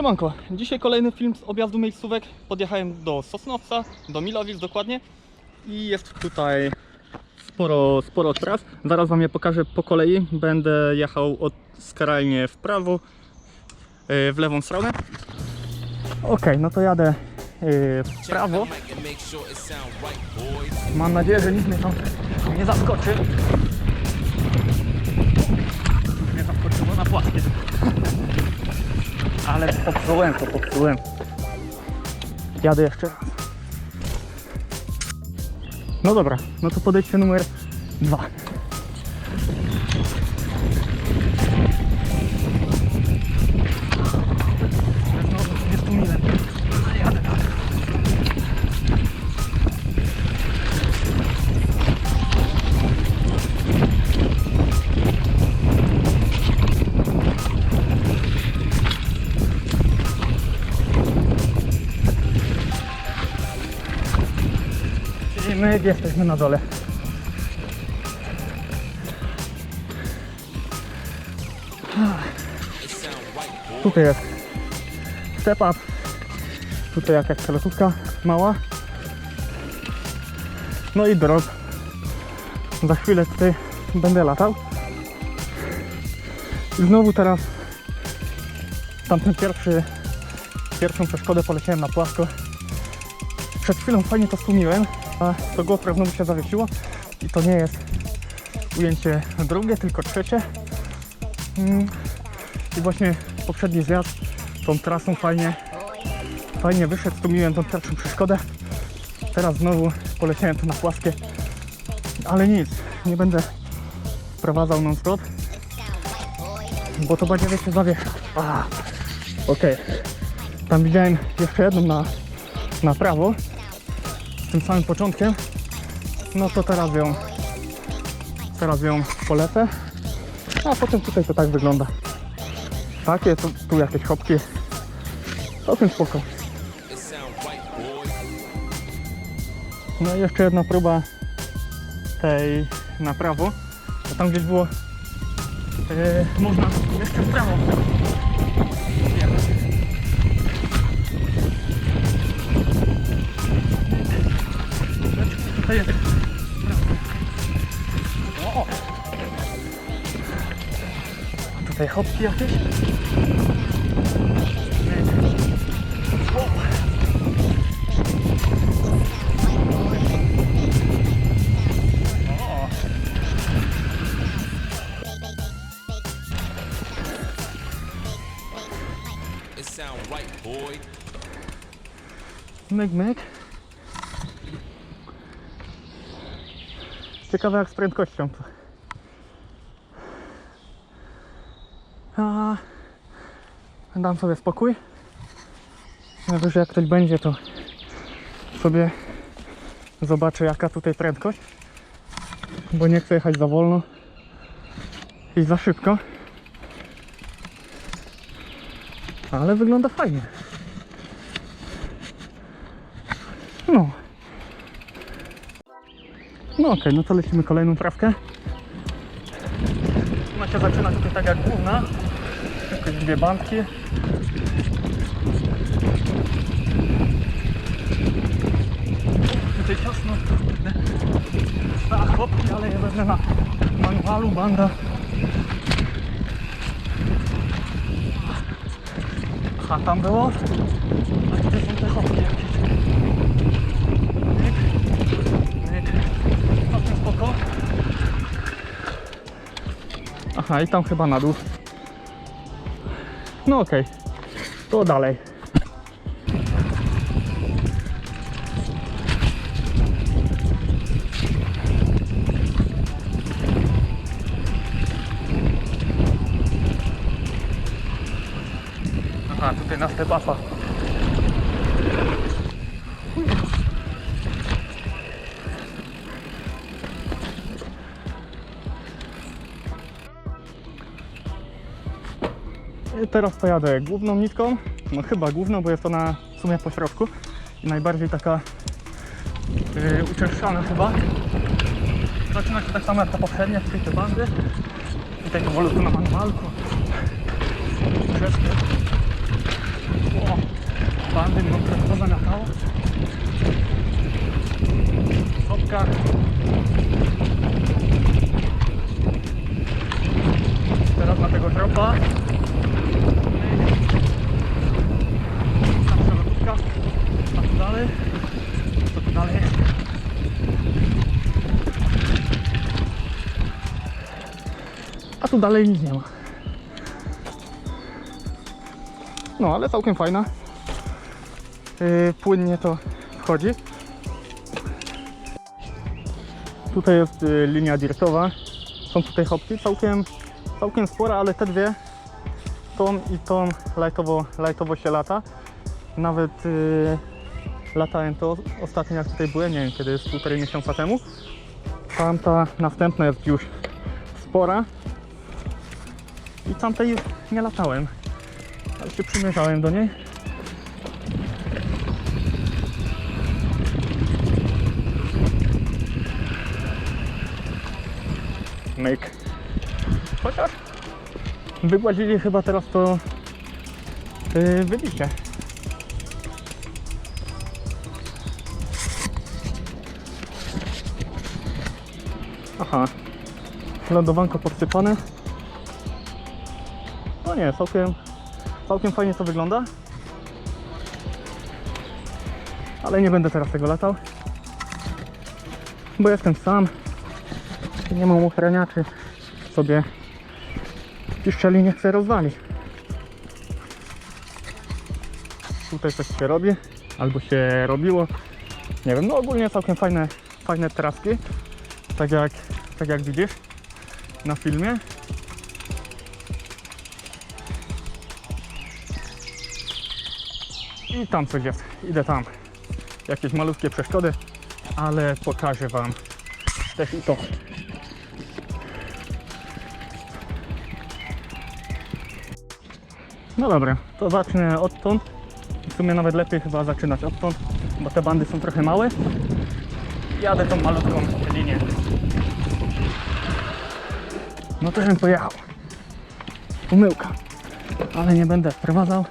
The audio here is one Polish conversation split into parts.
Siemanko, dzisiaj kolejny film z objazdu miejscówek. Podjechałem do Sosnowca, do Milowic dokładnie i jest tutaj sporo, sporo tras. Zaraz Wam je pokażę po kolei. Będę jechał od skrajnie w prawo, yy, w lewą stronę. Ok, no to jadę yy, w prawo. Mam nadzieję, że nikt mnie tam nie zaskoczy. Nie zaskoczyło na płaskie. Ale popsułem to, popsułem. Jadę jeszcze raz. No dobra, no to podejście numer dwa. My jesteśmy na dole. Tutaj jest step up. Tutaj jakaś przelotówka mała. No i drog. Za chwilę tutaj będę latał. I znowu teraz tamten pierwszy, pierwszą przeszkodę poleciałem na płasko. Przed chwilą fajnie to stłumiłem, a to GoPro znowu się zawiesiło i to nie jest ujęcie drugie, tylko trzecie. Mm. I właśnie poprzedni zjazd tą trasą fajnie, fajnie wyszedł, stłumiłem tą pierwszą przeszkodę. Teraz znowu poleciałem tu na płaskie, ale nic, nie będę wprowadzał non stop, bo to będzie się zawiesza. Ah, Okej, tam widziałem jeszcze jedną na, na prawo, tym samym początkiem, no to teraz ją, teraz ją polecę, a potem tutaj to tak wygląda. Takie, tu, tu jakieś chopki, całkiem spoko. No i jeszcze jedna próba tej na prawo, bo tam gdzieś było, e, można jeszcze w prawo. Tutaj jest. O! A Tutaj hopki jakieś. O! O! It sound right, boy. Myk, myk. Ciekawe jak z prędkością. A, dam sobie spokój. Najwyżej jak ktoś będzie, to sobie zobaczę jaka tutaj prędkość. Bo nie chcę jechać za wolno i za szybko. Ale wygląda fajnie. No okej, no to lecimy kolejną trawkę. Ona się zaczyna tutaj tak jak główna. Jakieś dwie bandki. Tutaj ciasno. Na chłopki, ale je wezmę na manualu, banda. A tam było? A gdzie są te chłopki jakieś? Myk. Myk. Całkiem spoko. Aha, i tam chyba na dół. No okej. To dalej. Aha, tutaj na teraz to jadę główną nitką, no chyba główną, bo jest ona w sumie po środku i najbardziej taka yy, chyba. Zaczyna się tak samo jak ta poprzednia, tutaj te bandy, tutaj powolutku na manualku. Krzesło. O, bandy mną trochę zamiatało. Hopka. Teraz na tego dropa. Tam przelotka. A tu dalej? Co tu dalej jest? A tu dalej nic nie ma. No, ale całkiem fajna. Yy, płynnie to wchodzi. Tutaj jest y, linia dirtowa. Są tutaj hopki, całkiem, całkiem spore, ale te dwie, tą i tą lightowo, lightowo się lata. Nawet y, latałem to ostatnio jak tutaj byłem, nie wiem kiedy jest półtorej miesiąca temu. Tamta następna jest już spora. I tamtej nie latałem, ale się przymierzałem do niej. Myk. Chociaż wygładzili chyba teraz to yy, wybicie. Aha. Lądowanko podsypane. No nie, całkiem, całkiem fajnie to wygląda. Ale nie będę teraz tego latał. Bo jestem sam. Nie mam ochraniaczy. Sobie piszczeli nie chcę rozwalić. Tutaj coś się robi. Albo się robiło. Nie wiem, no ogólnie całkiem fajne, fajne traski. Tak jak, tak jak widzisz na filmie. I tam coś jest. Idę tam. Jakieś malutkie przeszkody, ale pokażę Wam też i to. No dobra, to zacznę odtąd. W sumie nawet lepiej chyba zaczynać odtąd, bo te bandy są trochę małe. Jadę tą malutką linię. No to bym pojechał. Umyłka. Ale nie będę wprowadzał.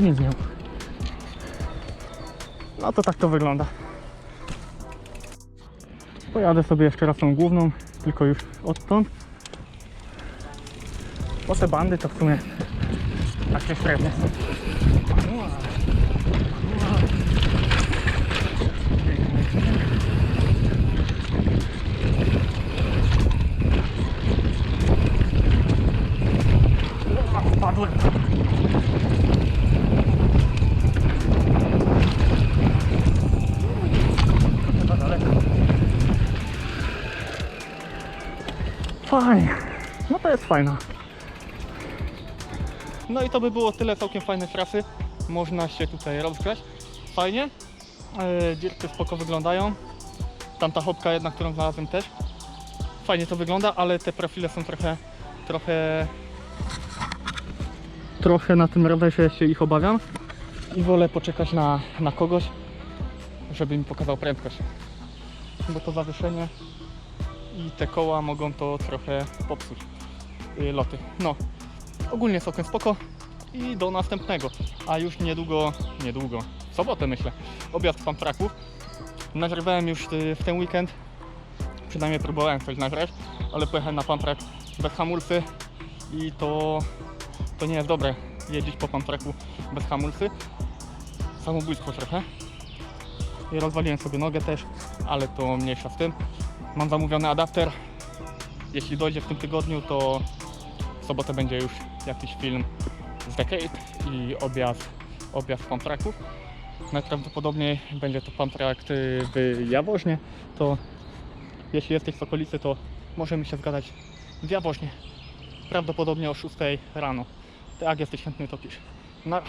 Nie ma. No to tak to wygląda. Pojadę sobie jeszcze raz tą główną, tylko już odtąd. Bo te bandy to w sumie takie średnie są. Fajnie. No to jest fajna. No i to by było tyle całkiem fajnej trasy. Można się tutaj rozgrzać. Fajnie. Yy, Dzierki spoko wyglądają. Tamta hopka jedna, którą znalazłem też. Fajnie to wygląda, ale te profile są trochę, trochę trochę na tym rowerze się ich obawiam i wolę poczekać na, na kogoś, żeby mi pokazał prędkość. Bo to zawieszenie i te koła mogą to trochę popsuć yy, loty. No, ogólnie całkiem spoko i do następnego. A już niedługo, niedługo, w sobotę myślę, objazd Pampraków. Nagrywałem już yy, w ten weekend, przynajmniej próbowałem coś nagrać, ale pojechałem na Pamprak bez hamulcy i to to nie jest dobre jeździć po pamtraku bez hamulcy. Samobójstwo trochę. I rozwaliłem sobie nogę też, ale to mniejsza z tym. Mam zamówiony adapter. Jeśli dojdzie w tym tygodniu, to w sobotę będzie już jakiś film z Decade i objazd, objazd pamtraków. Najprawdopodobniej będzie to pamtrakt y, w Jaworznie, to jeśli jesteś w okolicy, to możemy się zgadać w Jaworznie. Prawdopodobnie o 6 rano. To jak jesteś chętny, to pisz. Na...